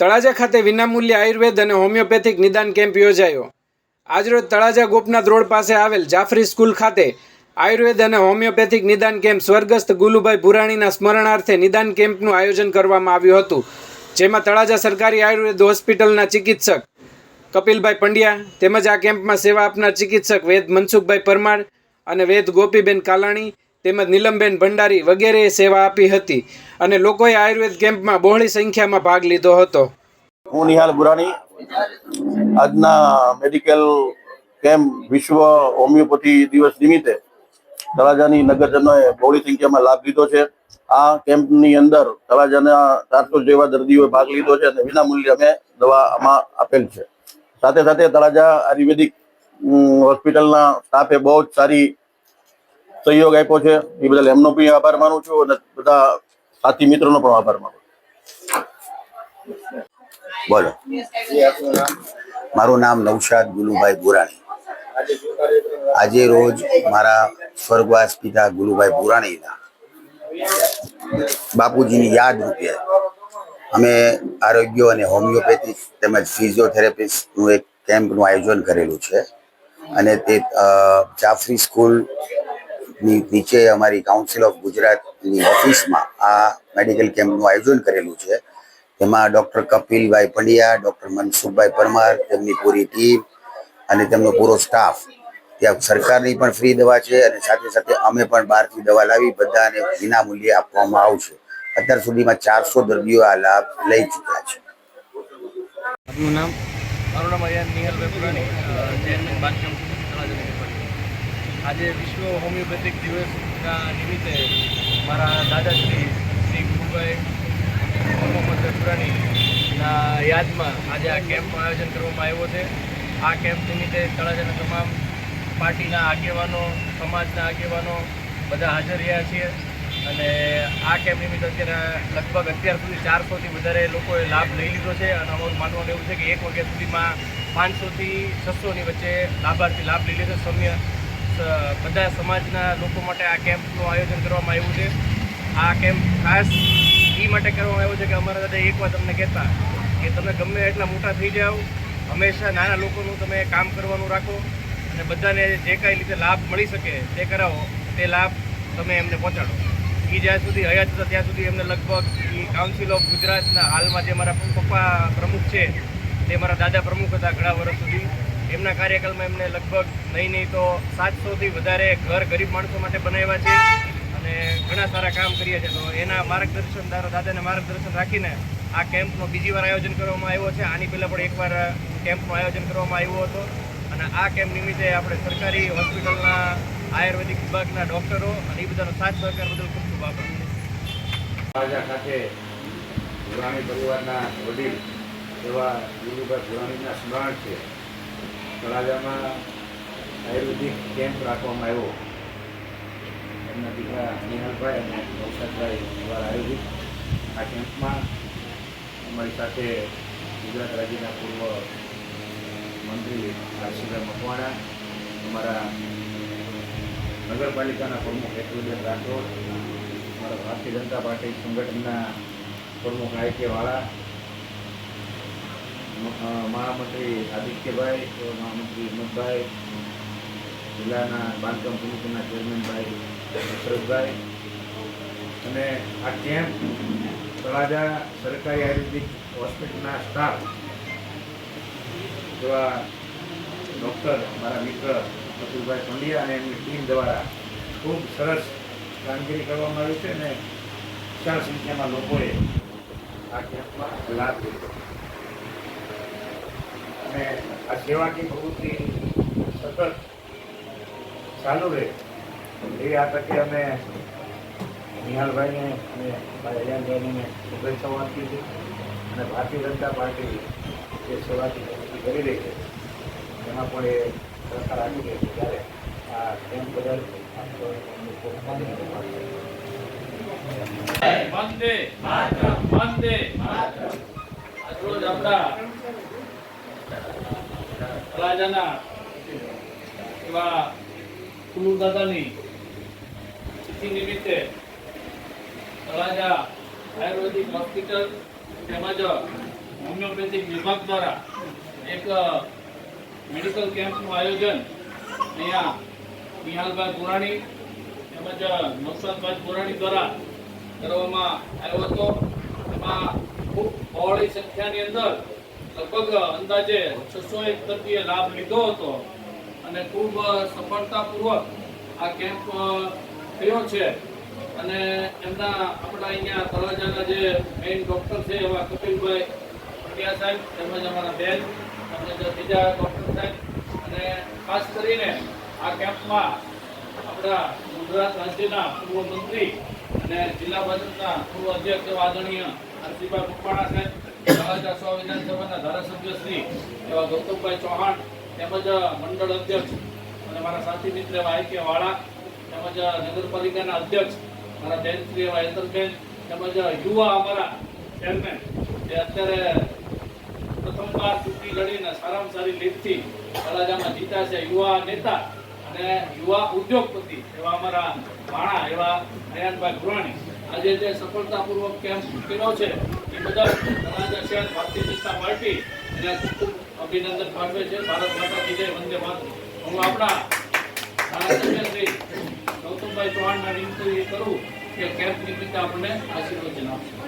તળાજા ખાતે વિનામૂલ્ય આયુર્વેદ અને હોમિયોપેથિક નિદાન કેમ્પ યોજાયો. આજરોજ તળાજા ગોપનાથ રોડ પાસે આવેલ જાફરી સ્કૂલ ખાતે આયુર્વેદ અને હોમિયોપેથિક નિદાન કેમ્પ સ્વર્ગસ્થ ગુલુભાઈ ભુરાણીના સ્મરણાર્થે નિદાન કેમ્પનું આયોજન કરવામાં આવ્યું હતું, જેમાં તળાજા સરકારી આયુર્વેદ હોસ્પિટલના ચિકિત્સક કપિલભાઈ પંડ્યા તેમજ આ કેમ્પમાં સેવા આપનાર ચિકિત્સક વેદ મનસુખભાઈ પરમાર અને વેદ ગોપીબેન કાલાણી તેમજ નીલમબેન ભંડારી વગેરેએ સેવા આપી હતી અને લોકોએ આયુર્વેદ કેમ્પમાં બહોળી સંખ્યામાં ભાગ લીધો હતો. હું નિહાલ બુરાણી આજના મેડિકલ કેમ્પ વિશ્વ હોમિયોપેથી દિવસ નિમિત્તે તળાજાની નગરજનોએ બહોળી સંખ્યામાં લાભ લીધો છે. આ કેમ્પની અંદર તળાજાના ચારસો જેવા દર્દીઓએ ભાગ લીધો છે અને વિનામૂલ્યે અમે દવા આમાં આપેલ છે. સાથે સાથે તળાજા આયુર્વેદિક હોસ્પિટલના સ્ટાફે બહુ જ સારી સહયોગ આપ્યો છે. એ બદલ એમનો પણ આભાર માનું છું અને બધા સાથી મિત્રોનો પણ આભાર માનું બોલો. મારું નામ નવશાદ ગુલુભાઈ બુરાણી. આજે રોજ મારા સ્વર્ગવાસ પિતા ગુલુભાઈ બુરાણીના બાપુજીની યાદ રૂપે અમે આરોગ્ય અને હોમિયોપેથિક તેમજ ફિઝિયોથેરાપિસ્ટનું એક કેમ્પનું આયોજન કરેલું છે. અને તે જાફરી જાફરી નીચે અમારી કાઉન્સિલ ઓફ ગુજરાતની ઓફિસમાં આ મેડિકલ કેમ્પનું આયોજન કરેલું છે. તેમાં ડૉક્ટર કપિલભાઈ પંડ્યા ડૉક્ટર મનસુખભાઈ પરમાર તેમની પૂરી ટીમ અને તેમનો પૂરો સ્ટાફ ત્યાં સરકારની પણ ફ્રી દવા છે અને સાથે સાથે અમે પણ બહારથી દવા લાવી બધાને વિના મૂલ્યે આપવામાં આવશે. અત્યાર સુધીમાં ચારસો દર્દીઓ આ લાભ લઈ ચૂક્યા છે. આપનું નામ? મારું નામ અહીંયા નિહાલભાઈ પુરાણી ચેરમેન બાંધકામ આજે વિશ્વ હોમિયોપેથિક દિવસના નિમિત્તે મારા દાદાશ્રી શ્રી ગુરુભાઈ મોહમ્મદ પુરાણીના યાદમાં આજે આ કેમ્પનું આયોજન કરવામાં આવ્યો છે. આ કેમ્પ નિમિત્તે તળાજાના તમામ પાર્ટીના આગેવાનો, સમાજના આગેવાનો બધા હાજર રહ્યા છીએ અને આ કેમ્પ નિમિત્તે અત્યારે લગભગ અત્યાર સુધી ચારસોથી વધારે લોકોએ લાભ લઈ લીધો છે અને અમારું માનવાનું એવું છે કે એક વાગ્યા સુધીમાં પાંચસોથી છસોની વચ્ચે લાભાર્થી લાભ લઈ લીધો. સૌમ્ય બધા સમાજના લોકો માટે આ કેમ્પનું આયોજન કરવામાં આવ્યું છે. આ કેમ્પ ખાસ એ માટે કરવામાં આવ્યો છે કે અમારા દાદા એક વાર તમને કહેતા કે તમે ગમે એટલા મોટા થઈ જાઓ, હંમેશા નાના લોકોનું તમે કામ કરવાનું રાખો અને બધાને જે કાંઈ રીતે લાભ મળી શકે તે કરાવો, તે લાભ તમે એમને પહોંચાડો. એ જ્યાં સુધી હયાત હતા ત્યાં સુધી એમને લગભગ એ કાઉન્સિલ ઓફ ગુજરાતના હાલમાં જે મારા પપ્પા પ્રમુખ છે, તે મારા દાદા પ્રમુખ હતા ઘણા વર્ષ સુધી. એમના કાર્યકાળમાં એમને લગભગ નહીં નહીં તો સાતસોથી વધારે ઘર ગરીબ માણસો માટે બનાવ્યા છે અને ઘણા સારા કામ કરીએ છે. તો એના માર્ગદર્શન દારા દાદાને માર્ગદર્શન રાખીને આ કેમ્પનો બીજી વાર આયોજન કરવામાં આવ્યો છે. આની પહેલાં પણ એકવાર કેમ્પનું આયોજન કરવામાં આવ્યું હતું. અને આ કેમ્પ નિમિત્તે આપણે સરકારી હોસ્પિટલના આયુર્વેદિક વિભાગના ડૉક્ટરો અને એ બધાનો સાથ સહકાર બદલ ખૂબ ખૂબ આભાર. ખાતે પરિવારના વડીલ એવા ગુરુભાઈ ગુરાણીના સ્મરણ છે. તળાજામાં આયુર્વેદિક કેમ્પ રાખવામાં આવ્યો. એમના દીકરા નિહાલભાઈ અને નવસાદભાઈ દ્વારા આયોજિત આ કેમ્પમાં અમારી સાથે ગુજરાત રાજ્યના પૂર્વ મંત્રી આરસીભાઈ મકવાણા, અમારા નગરપાલિકાના પ્રમુખ હેતુબેન રાઠોડ, અમારા ભારતીય જનતા પાર્ટી સંગઠનના પ્રમુખ આઈ કે વાળા મહામંત્રી આદિત્યભાઈ મહામંત્રી હિંમતભાઈ જિલ્લાના બાંધકામ સમિતિના ચેરમેનભાઈ દશરથભાઈ અને આ કેમ્પ તળાજા સરકારી આયુર્વેદિક હોસ્પિટલના સ્ટાફ જેવા ડૉક્ટર મારા મિત્ર અતુલભાઈ પંડ્યા અને એમની ટીમ દ્વારા ખૂબ સરસ કામગીરી કરવામાં આવી છે અને વિશાળ સંખ્યામાં લોકોએ આ કેમ્પમાં લાભ લીધો. અને આ સેવાની પ્રવૃત્તિ સતત ચાલુ રહે. એવી આ તકે અમે નિહાલભાઈને અને ભાઈ અયાનભાઈને શુભેચ્છાઓ આપીએ છીએ. અને ભારતીય જનતા પાર્ટી જે સેવાકીય પ્રવૃત્તિ કરી રહી છે, એમાં પણ એ સરકાર આપી રહી છે. ત્યારે આ કેમ્પ બદલ વંદે માતરમ. વંદે વંદે આજરોજ આપણા તળાજાના એવા દાદાની તિથિ નિમિત્તે રાજા આયુર્વેદિક હોસ્પિટલ તેમજ હોમિયોપેથિક વિભાગ દ્વારા એક મેડિકલ કેમ્પનું આયોજન અહીંયા નિહાલભાઈ પુરાણી તેમજ નવસાદભાઈ પુરાણી દ્વારા કરવામાં આવ્યો હતો. એમાં ખૂબ બહોળી સંખ્યાની અંદર લગભગ અંદાજે છસો એક દર્દીએ લાભ લીધો હતો અને ખૂબ સફળતાપૂર્વક આ કેમ્પ થયો છે. અને એમના આપણા અહીંયા તળાજાના જે મેઇન ડૉક્ટર છે એવા કપિલભાઈ પંડ્યા સાહેબ, તેમજ અમારા બેન તેમજ બીજા ડૉક્ટર સાહેબ. અને ખાસ કરીને આ કેમ્પમાં આપણા ગુજરાત રાજ્યના પૂર્વ મંત્રી અને જિલ્લા ભાજપના પૂર્વ અધ્યક્ષ આદરણીય હરસિભાઈ મકવાણા સાહેબ તળાજા સો વિધાનસભાના ધારાસભ્ય શ્રી એવા ગૌતમભાઈ ચૌહાણ તેમજ મંડળ અધ્યક્ષ અને મારા સાથી મિત્ર એવા આઈ કે વાળા તેમજ નગરપાલિકાના અધ્યક્ષ મારા બેન એવા હેતલબેન તેમજ યુવા અમારા ચેરમેન જે અત્યારે પ્રથમવાર ચૂંટણી લડીને સારામાં સારી લીડથી તળાજામાં જીતા છે. યુવા નેતા અને યુવા ઉદ્યોગપતિ એવા અમારા ભાણા એવા નયનભાઈ પુરાણી આજે જે સફળતાપૂર્વક કેમ્પ કર્યો છે, એ બદલ શહેર ભારતીય જનતા પાર્ટી એને ખૂબ અભિનંદન પાઠવે છે. ભારત માતા વિજય જય, વંદે માત હું આપણા ધારાસભ્ય શ્રી ગૌતમભાઈ ચૌહાણના વિનંતી કરું કે કેમ્પ નિમિત્તે આપણને આશીર્વચન આપશે